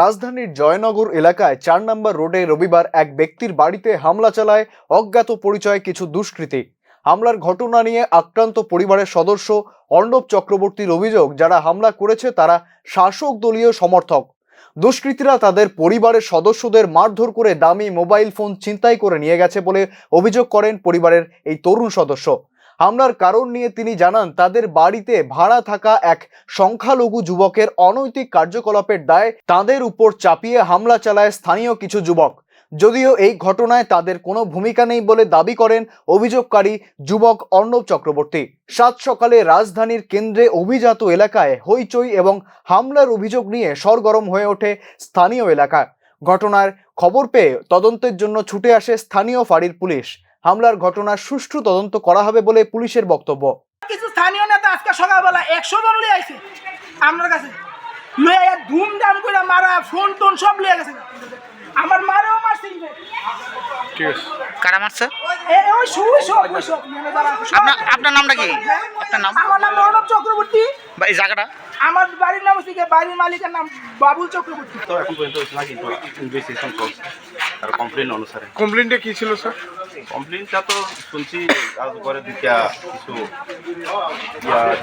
রাজধানীর জয়নগর এলাকায় চার নম্বর রোডে রবিবার এক ব্যক্তির বাড়িতে হামলা চালায় অজ্ঞাত পরিচয় কিছু দুষ্কৃতী। হামলার ঘটনা নিয়ে আক্রান্ত পরিবারের সদস্য অর্ণব চক্রবর্তীর অভিযোগ, যারা হামলা করেছে তারা শাসক দলীয় সমর্থক। দুষ্কৃতীরা তাদের পরিবারের সদস্যদের মারধর করে দামি মোবাইল ফোন ছিনতাই করে নিয়ে গেছে বলে অভিযোগ করেন পরিবারের এই তরুণ সদস্য। হামলার কারণ নিয়ে তিনি জানান, তাদের বাড়িতে ভাড়া থাকা এক সংখ্যালঘু যুবকের অনৈতিক কার্যকলাপের দায় তাদের উপর চাপিয়ে হামলা চালায় স্থানীয় কিছু যুবক। যদিও এই ঘটনায় তাদের কোনো ভূমিকা নেই বলে দাবি করেন অভিযোগকারী যুবক অর্ণব চক্রবর্তী। সাত সকালে রাজধানীর কেন্দ্রে অভিজাত এলাকায় হইচই এবং হামলার অভিযোগ নিয়ে সরগরম হয়ে ওঠে স্থানীয় এলাকা। ঘটনার খবর পেয়ে তদন্তের জন্য ছুটে আসে স্থানীয় ফাঁড়ির পুলিশ। হামলার ঘটনার সুষ্ঠু তদন্ত করা হবে বলে পুলিশের বক্তব্য। কিছু স্থানীয় নেতা আজকে সকালবেলা একশো জন লিয়ে আইছে আপনার কাছে। লয়ে ধুমধাম করে মারা ফোন টোন সব লিয়ে গেছে। আমার মারেও মারছে। কারা মারছে? ওই শুই সব ওই সব। মানে আপনার আপনার নামটা কি? হ্যাঁ? আপনার নাম? আমার নাম অর্ণব চক্রবর্তী। এই জায়গাটা? আমার বাড়ির নাম হচ্ছে বাড়ির মালিকের নাম বাবুল চক্রবর্তী। তো এখন পর্যন্ত হচ্ছে না ইনভেস্টিগেশন কমপ্লেন অনুসারে। কমপ্লেনটা কি ছিল স্যার কমপ্লেনটা তো শুনছি আজ ঘরে দুইটা কিছু